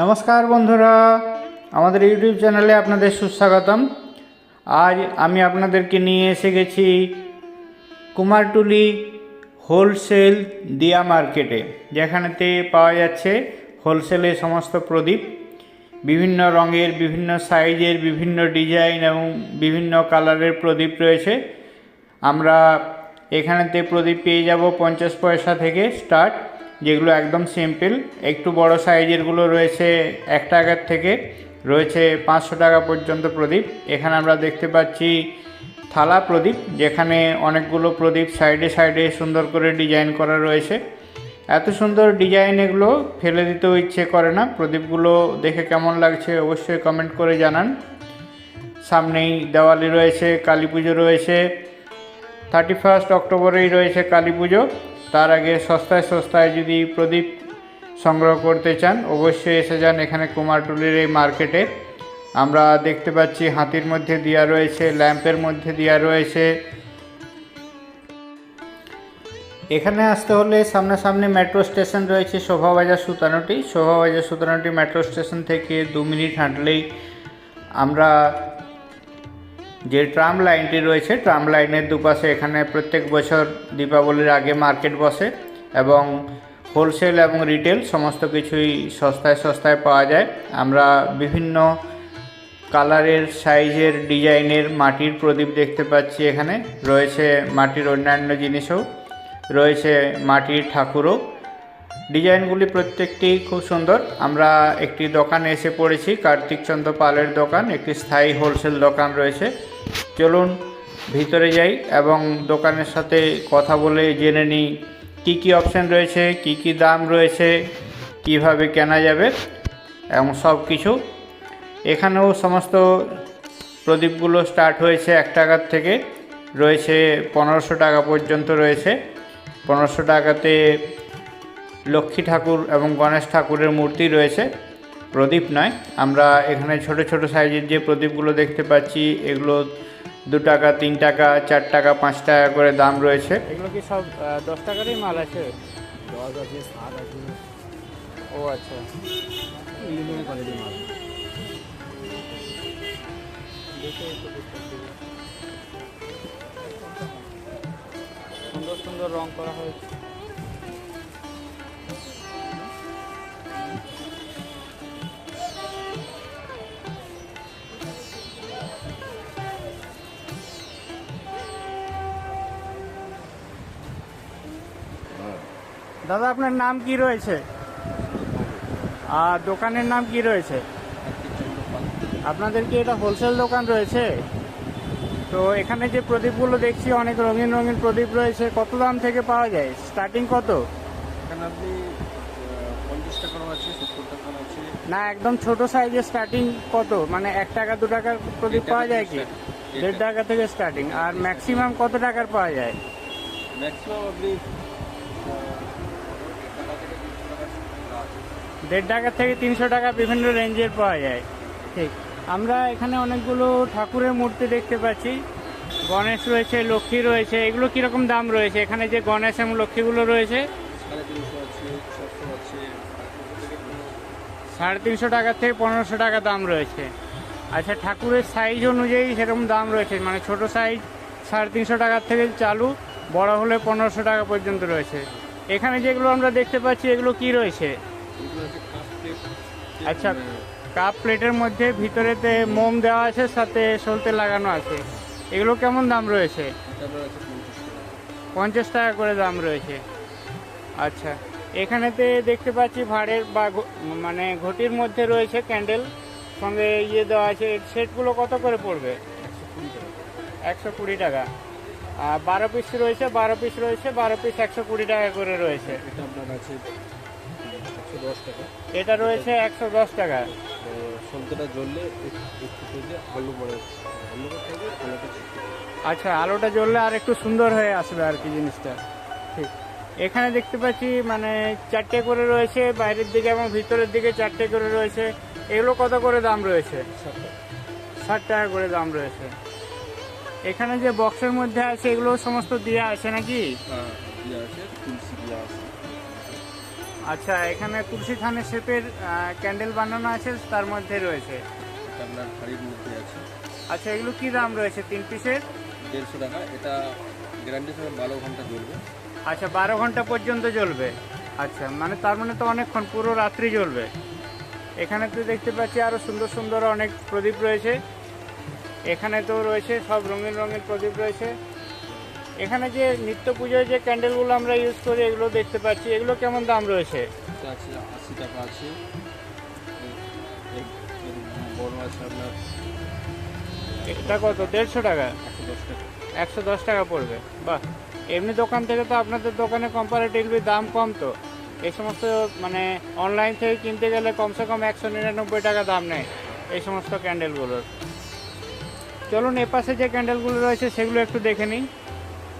নমস্কার বন্ধুরা, আমাদের ইউটিউব চ্যানেলে আপনাদের সুস্বাগতম। আজ আমি আপনাদেরকে নিয়ে এসে গেছি কুমারটুলি হোলসেল দিয়া মার্কেটে, যেখানেতে পাওয়া যাচ্ছে হোলসেলে সমস্ত প্রদীপ। বিভিন্ন রঙের, বিভিন্ন সাইজের, বিভিন্ন ডিজাইন এবং বিভিন্ন কালারের প্রদীপ রয়েছে। আমরা এখানেতে প্রদীপ পেয়ে যাব পঞ্চাশ পয়সা থেকে স্টার্ট। যেগুলো একদম সিম্পল, একটু বড় সাইজেরগুলো রয়েছে এক টাকার থেকে, রয়েছে পাঁচশো টাকা পর্যন্ত প্রদীপ। এখানে আমরা দেখতে পাচ্ছি থালা প্রদীপ, যেখানে অনেকগুলো প্রদীপ সাইডে সাইডে সুন্দর করে ডিজাইন করা রয়েছে। এত সুন্দর ডিজাইন এগুলো ফেলে দিতেও ইচ্ছে করে না। প্রদীপগুলো দেখে কেমন লাগছে অবশ্যই কমেন্ট করে জানান। সামনেই দেওয়ালি রয়েছে, কালী পুজো রয়েছে, থার্টি ফার্স্ট অক্টোবরেই রয়েছে কালী পুজো। তার আগে সস্তায় সস্তায় যদি প্রদীপ সংগ্রহ করতে চান, অবশ্যই এসে যান এখানে কুমারটুলির এই মার্কেটে। আমরা দেখতে পাচ্ছি হাতির মধ্যে দেওয়া রয়েছে, ল্যাম্পের মধ্যে দেওয়া রয়েছে। এখানে আসতে হলে সামনাসামনি মেট্রো স্টেশন রয়েছে, শোভাবাজার সুতানুটি। শোভাবাজার সুতানুটি মেট্রো স্টেশন থেকে দু মিনিট হাঁটলেই আমরা যে ট্রাম লাইনটি রয়েছে, ট্রাম লাইনের দুপাশে এখানে প্রত্যেক বছর দীপাবলির আগে মার্কেট বসে এবং হোলসেল এবং রিটেল সমস্ত কিছুই সস্তায় সস্তায় পাওয়া যায়। আমরা বিভিন্ন কালারের, সাইজের, ডিজাইনের মাটির প্রদীপ দেখতে পাচ্ছি এখানে। রয়েছে মাটির অন্যান্য জিনিসও, রয়েছে মাটির ঠাকুরও। ডিজাইনগুলি প্রত্যেকটি খুব সুন্দর। আমরা একটি দোকানে এসে পড়েছি, কার্তিকচন্দ্র পালের দোকান, একটি স্থায়ী হোলসেল দোকান রয়েছে। চলুন ভিতরে যাই এবং দোকানের সাথে কথা বলে জেনে নিই, কী কী অপশান রয়েছে, কী কী দাম রয়েছে, কীভাবে কেনা যাবে এবং সব কিছু। এখানেও সমস্ত প্রদীপগুলো স্টার্ট হয়েছে এক টাকার থেকে, রয়েছে পনেরোশো টাকা পর্যন্ত রয়েছে। পনেরোশো টাকাতে লক্ষ্মী ঠাকুর এবং গণেশ ঠাকুরের মূর্তি রয়েছে। প্রদীপ নয়। আমরা এখানে ছোট ছোট সাইজের যে প্রদীপগুলো দেখতে পাচ্ছি এগুলো দু টাকা তিন টাকা চার টাকা পাঁচ টাকা করে দাম রয়েছে। এগুলো কি সব দশ টাকারই মাল আছে? দশ আছে সাত আছে। ও আচ্ছা। কোয়ালিটির মাল। সুন্দর সুন্দর রং করা হয়েছে। দাদা আপনার নাম কি রয়েছে? আর দোকানের নাম কি রয়েছে? আপনাদের কি এটা হোলসেল দোকান রয়েছে? তো এখানে যে প্রদীপগুলো দেখছি অনেক রঙিন রঙিন প্রদীপ রয়েছে। কত দাম থেকে পাওয়া যায়? স্টার্টিং কত? এখানে আপনি পঞ্চাশ টাকারও আছে সত্তর টাকার আছে। না একদম ছোট সাইজের স্টার্টিং কত? মানে এক টাকা দু টাকার প্রদীপ পাওয়া যায় কি? দেড় টাকা। থেকে স্টার্টিং আর ম্যাক্সিমাম কত টাকার পাওয়া যায়? ম্যাক্সিমাম আপনি দেড় টাকা থেকে তিনশো টাকা বিভিন্ন রেঞ্জের পাওয়া যায়। ঠিক। আমরা এখানে অনেকগুলো ঠাকুরের মূর্তি দেখতে পাচ্ছি। গণেশ রয়েছে লক্ষ্মী রয়েছে এগুলো কীরকম দাম রয়েছে? এখানে যে গণেশ এবং লক্ষ্মীগুলো রয়েছে সাড়ে তিনশো টাকা থেকে পনেরোশো টাকা দাম রয়েছে। আচ্ছা ঠাকুরের সাইজ অনুযায়ী সেরকম দাম রয়েছে। মানে ছোট সাইজ সাড়ে তিনশো টাকার থেকে চালু বড় হলে পনেরোশো টাকা পর্যন্ত রয়েছে। এখানে যেগুলো আমরা দেখতে পাচ্ছি এগুলো কি রয়েছে? আচ্ছা কাপ প্লেটের মধ্যে ভিতরেতে মোম দেওয়া আছে, সাথে সলতে লাগানো আছে। এগুলো কেমন দাম রয়েছে? পঞ্চাশ টাকা করে দাম রয়েছে। আচ্ছা এখানেতে দেখতে পাচ্ছি ভাড়ের বা মানে ঘটির মধ্যে রয়েছে ক্যান্ডেল, সঙ্গে ইয়ে দেওয়া আছে, সেটগুলো কত করে পড়বে? একশো কুড়ি টাকা। আর বারো পিস রয়েছে, বারো পিস রয়েছে, বারো পিস একশো কুড়ি টাকা করে রয়েছে। একশো দশ টাকা। এটা রয়েছে একশো দশ টাকা। তো সন্ধ্যাটা জ্বললে একটু আলু মানে আলুটা আচ্ছা আলোটা জ্বললে আর একটু সুন্দর হয়ে আসবে আর কি জিনিসটা। ঠিক। এখানে দেখতে পাচ্ছি মানে চারটে করে রয়েছে বাইরের দিকে এবং ভিতরের দিকে চারটে করে রয়েছে। এগুলো কত করে দাম রয়েছে? ষাট টাকা। ষাট টাকা করে দাম রয়েছে। এখানে যে বক্সের মধ্যে আছে এগুলো সমস্ত দেওয়া আছে নাকি? হ্যাঁ দেওয়া আছে তুলসী দেওয়া আছে। আচ্ছা এখানে তুলসী থানের শেপের ক্যান্ডেল বানানো আছে তার মধ্যে রয়েছে। এটা আপনার হাড়ির মধ্যে আছে। আচ্ছা এগুলো কি দাম রয়েছে? তিন পিসের? দেড়শো টাকা। এটা গ্যারান্টি বারো ঘণ্টা চলবে আচ্ছা বারো ঘণ্টা পর্যন্ত জ্বলবে। আচ্ছা মানে তার মানে তো অনেকক্ষণ পুরো রাত্রি জ্বলবে। এখানে তো দেখতে পাচ্ছি আরও সুন্দর সুন্দর অনেক প্রদীপ রয়েছে। এখানে তো রয়েছে সব রঙিন রঙের প্রদীপ রয়েছে। এখানে যে নিত্য পুজোয় যে ক্যান্ডেলগুলো আমরা ইউজ করি এগুলো দেখতে পাচ্ছি। এগুলো কেমন দাম রয়েছে? এটা আশি টাকা আছে। বড় আপনার এটা কত? দেড়শো টাকা? একশো দশ টাকা। একশো দশ টাকা পড়বে। বাহ! এমনি দোকান থেকে তো আপনাদের দোকানে কম্পারেটিভলি দাম কম তো। এই সমস্ত মানে অনলাইন থেকে কিনতে গেলে কমসে কম একশো নিরানব্বই টাকা দাম নেয় এই সমস্ত ক্যান্ডেলগুলোর চলুন এপাশে যে ক্যান্ডেলগুলো রয়েছে সেগুলো একটু দেখে নিই।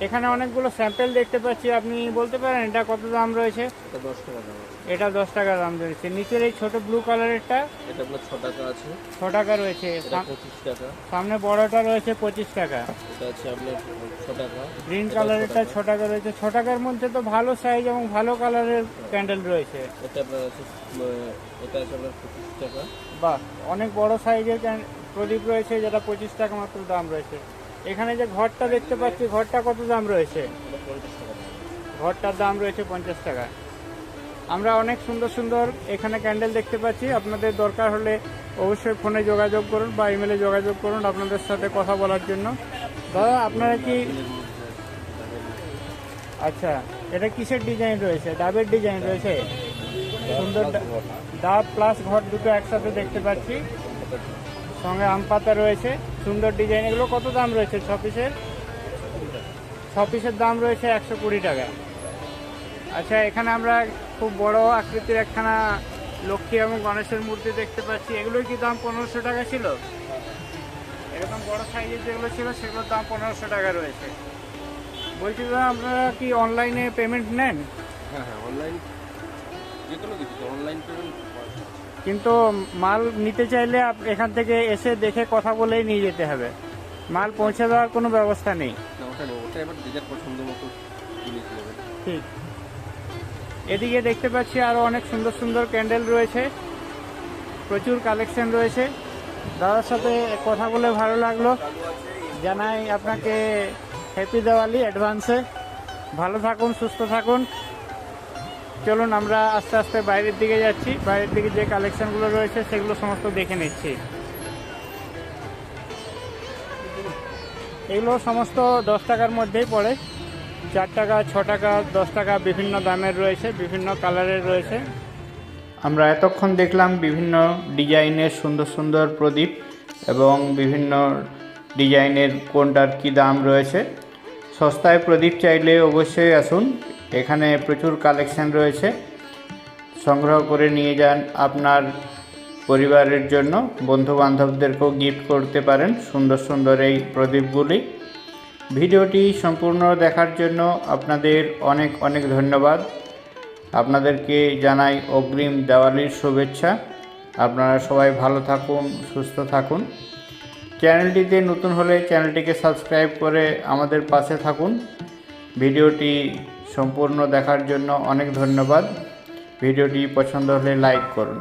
এখানে অনেকগুলো স্যাম্পেল দেখতে পাচ্ছি। আপনি বলতে পারেন এটা কত দাম রয়েছে? এটা দশ টাকা দাম এটা দশ টাকা দাম রয়েছে। নিচের এই ছোট ব্লু কালারেরটা এটা আপনার ছ টাকা আছে। ছ টাকা রয়েছে। পঁচিশ টাকা। সামনে বড়টা রয়েছে পঁচিশ টাকা। এটা আছে আপনার ছ টাকা। গ্রিন কালারেরটা ছ টাকা রয়েছে। ছ টাকার মধ্যে তো ভালো সাইজ এবং ভালো কালারের ক্যান্ডেল রয়েছে। এটা আপনার আছে এটা আছে আপনার পঁচিশ টাকা। বাহ অনেক বড় সাইজের প্রদীপ রয়েছে যেটা পঁচিশ টাকা মাত্র দাম রয়েছে। এখানে যে ঘরটা দেখতে পাচ্ছি, ঘরটা কত দাম রয়েছে? ঘরটার দাম রয়েছে পঞ্চাশ টাকা। আমরা অনেক সুন্দর সুন্দর এখানে ক্যান্ডেল দেখতে পাচ্ছি। আপনাদের দরকার হলে অবশ্যই ফোনে যোগাযোগ করুন বা ইমেলে যোগাযোগ করুন আপনাদের সাথে কথা বলার জন্য। দাদা, আপনারা কি। আচ্ছা এটা কিসের ডিজাইন রয়েছে? ডাবের ডিজাইন রয়েছে? সুন্দর ডাব প্লাস ঘর দুটো একসাথে দেখতে পাচ্ছি। সঙ্গে আম পাতা রয়েছে, সুন্দর ডিজাইন এগুলো। কত দাম রয়েছে ছ পিসের? ছ পিসের দাম রয়েছে একশো কুড়ি টাকা। আচ্ছা এখানে আমরা খুব বড় আকৃতির একখানা লক্ষ্মী এবং গণেশের মূর্তি দেখতে পাচ্ছি। এগুলোর কি দাম পনেরোশো টাকা ছিল? এরকম বড় সাইজের যেগুলো ছিল, সেগুলোর দাম পনেরোশো টাকা রয়েছে। বলছি, দাদা, আপনারা কি অনলাইনে পেমেন্ট নেন? হ্যাঁ হ্যাঁ অনলাইন যে কোনো কিছু অনলাইন পেমেন্ট কিন্তু মাল নিতে চাইলে এখান থেকে এসে দেখে কথা বলেই নিয়ে যেতে হবে। মাল পৌঁছে দেওয়ার কোনো ব্যবস্থা নেই। ঠিক। এদিকে দেখতে পাচ্ছি আরও অনেক সুন্দর সুন্দর ক্যান্ডেল রয়েছে। প্রচুর কালেকশন রয়েছে। দাদার সাথে কথা বলে ভালো লাগল। জানাই আপনাকে হ্যাপি দেওয়ালি অ্যাডভান্সে ভালো থাকুন সুস্থ থাকুন। চলুন আমরা আস্তে আস্তে বাইরের দিকে যাচ্ছি। বাইরের দিকে যে কালেকশনগুলো রয়েছে সেগুলো সমস্ত দেখে নিচ্ছি। এগুলো সমস্ত দশ টাকার মধ্যেই পড়ে। চার টাকা, ছ টাকা, দশ টাকা বিভিন্ন দামের রয়েছে, বিভিন্ন কালারের রয়েছে। আমরা এতক্ষণ দেখলাম বিভিন্ন ডিজাইনের সুন্দর সুন্দর প্রদীপ এবং বিভিন্ন ডিজাইনের কোনটার কি দাম রয়েছে। সস্তায় প্রদীপ চাইলে অবশ্যই আসুন। এখানে প্রচুর কালেকশন রয়েছে। সংগ্রহ করে নিয়ে যান আপনার পরিবারের জন্য। বন্ধু বান্ধবদেরকেও গিফট করতে পারেন সুন্দর সুন্দর এই প্রদীপগুলি। ভিডিওটি সম্পূর্ণ দেখার জন্য আপনাদের অনেক অনেক ধন্যবাদ। আপনাদেরকে জানাই অগ্রিম দেওয়ালির শুভেচ্ছা। আপনারা সবাই ভালো থাকুন, সুস্থ থাকুন। চ্যানেলটিতে নতুন হলে চ্যানেলটিকে সাবস্ক্রাইব করে আমাদের পাশে থাকুন। ভিডিওটি সম্পূর্ণ দেখার জন্য অনেক ধন্যবাদ। ভিডিওটি পছন্দ হলে লাইক করুন।